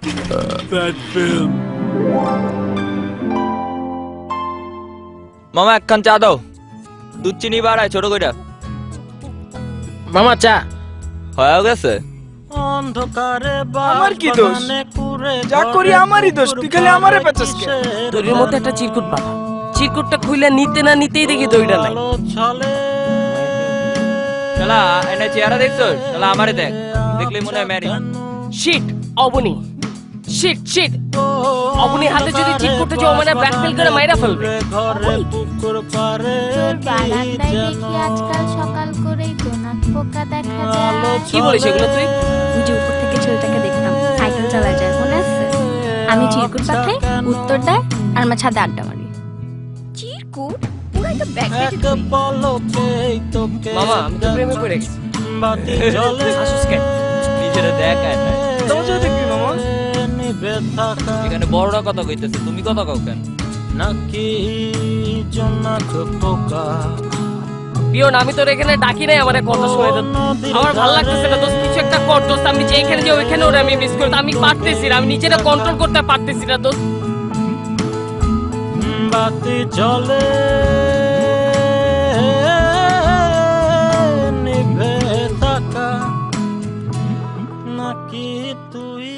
Bad film. মামা একখান চা দাও। দুধ চিনি বাড়ায় ছোট কইরা। মামা চা। হয়ে গেছে? আমার কি দোষ? যা করি আমারই দোষ তুই খালি আমারে পেঁচাস? দড়ির মধ্যে একটা চিরকুট বাঁধা। চিরকুটটা খুইলে নিতে না নিতেই দেখি দড়িটা নাই। শালা এনে চেহারা দেখছ শালা আমারে দেখ। দেখলে মনে হয় ম্যারি শিট অবনি। শিট শিট অবনি হাতে যদি চিরকুটটা যে মানে ব্যাকফিল করে মাইরা ফেলবে। বারান্দায় দেখি আজকাল সকাল করেই গোনাক পোকা দেখা যায়। কি বলিস এগুলো তুই? ওই যে উপর থেকে ছেলেটাকে দেখতাম সাইকেল চালায় যায় মনে আছে? আমি চিরকুট পাঠাই উত্তর দেয় আর আমার ছাদে আড্ডা মারি। চিরকুট? পুরো একটা ব্যাগ মামা আমি তো প্রেমে পড়ে গেছি। আসিস কেন? থাকা এখানে বড়রা কথা কইতেছে তুমি কথা কও কেন? নাকি জন্নাথ পোকা? আমি তোর এখানে ডাকি নাই আমার কথা শুনে আমার ভালো লাগতেছে না দোস্ত কিছু একটা কর দোস্ত আমি যে এখানে যে ওইখানে ওরা আমি মিস করতে আমি পারতেছি না আমি নিজেরা কন্ট্রোল করতে পারতেছি না দোস্ত। বাতি জলে নিভে থাকা। তুই